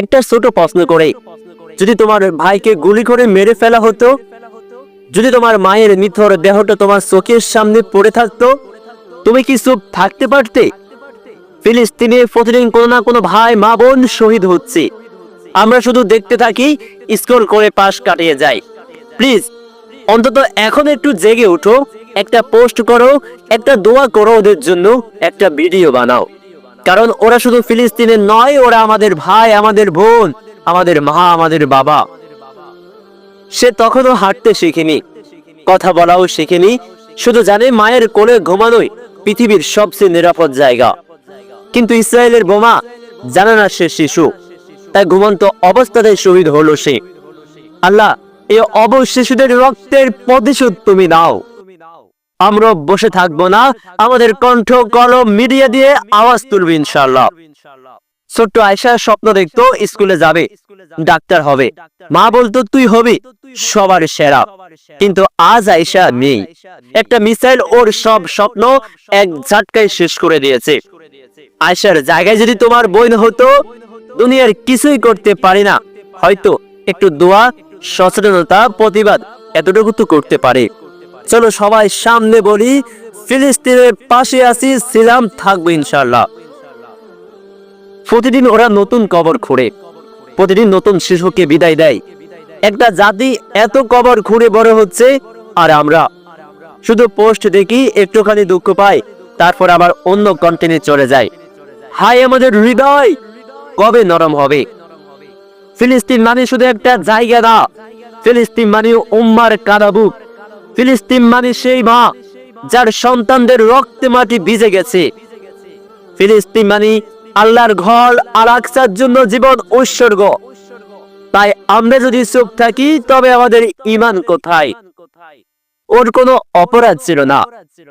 একটা ছোট প্রশ্ন করে। যদি তোমার ভাইকে গুলি করে মেরে ফেলা হতো, যদি তোমার মায়ের নিথর দেহটা তোমার চোখের সামনে পড়ে থাকতো, তুমি কি চুপ থাকতে পারতে? ফিলিস্তিনে প্রতিদিন কোনো না কোনো ভাই, মা, বোন শহীদ হচ্ছে। আমরা শুধু দেখতে থাকি, স্ক্রল করে পাশ কাটিয়ে যাই। প্লিজ, অন্তত এখন একটু জেগে উঠো, একটা পোস্ট করো, একটা দোয়া করো ওদের জন্য, একটা ভিডিও বানাও। কারণ ওরা শুধু ফিলিস্তিনের নয়, ওরা আমাদের ভাই, আমাদের বোন, আমাদের মা, আমাদের বাবা। সে তখনও হাঁটতে শেখেনি, কথা বলাও শেখেনি, শুধু জানে মায়ের কোলে ঘুমানোই পৃথিবীর সবচেয়ে নিরাপদ জায়গা। কিন্তু ইসরায়েলের বোমা জানে না সে শিশু, তাই ঘুমন্ত অবস্থাতে শহীদ হলো সে। আল্লাহ এই অবশ শিশুদের রক্তের প্রতিশোধ তুমি নাও। আমরা বসে থাকব না। আমাদের কণ্ঠ কলম মিডিয়া দিয়ে আওয়াজ তুলবে ইনশাল্লাহ ছোট্ট আয়সা স্বপ্ন দেখতো স্কুলে যাবে, ডাক্তার হবে। মা বলতো, তুই হবি সবার সেরা। কিন্তু আজ আয়সা নেই। একটা মিসাইল ওর সব স্বপ্ন এক ঝাটকায় শেষ করে দিয়েছে। আয়সার জায়গায় যদি তোমার বোন হতো, দুনিয়ার কিছুই করতে পারি না। হয়তো একটু দোয়া, সচেতনতা, প্রতিবাদ এতটুকু তো করতে পারে। চলো সবাই সামনে বলি, ফিলিস্তিনের পাশে আছি, ছিলাম, থাকব ইনশাল্লাহ প্রতিদিন ওরা নতুন কবর খুঁড়ে, প্রতিদিন নতুন শিশুকে বিদায় দেয়। একটা জাতি এত কবর খুঁড়ে বড় হচ্ছে, আর আমরা শুধু পোস্ট দেখি, একটুখানি দুঃখ পাই, তারপর আবার অন্য কন্টেন্টে চলে যায় হাই আমাদের হৃদয়, কবে নরম হবে? ফিলিস্তিন মানে শুধু একটা জায়গা না, ফিলিস্তিন মানে উম্মার কাদাবুক ফিলিস্তিন মানে সেই মা, যার সন্তানদের রক্তে মাটি ভিজে গেছে। ফিলিস্তিন মানে আল্লাহর ঘর আর আকসার জন্য জীবন উৎসর্গ তাই আমরা যদি চুপ থাকি, তবে আমাদের ইমান কোথায়? ওর কোনো অপরাধ ছিল না।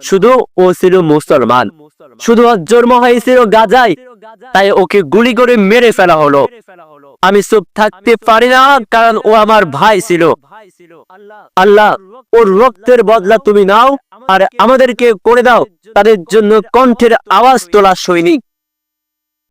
শুধু ও ছিল মুসলমান। শুধু জন্ম হয়েছিল গাজায়। তাই ওকে গুলি করে মেরে ফেলা হলো। আমি চুপ থাকতে পারি না, কারণ ও আমার ভাই ছিল। আল্লাহ ওর রক্তের বদলা তুমি নাও, আর আমাদেরকে করে দাও। তাদের জন্য কণ্ঠের আওয়াজ তোলা সৈনিক।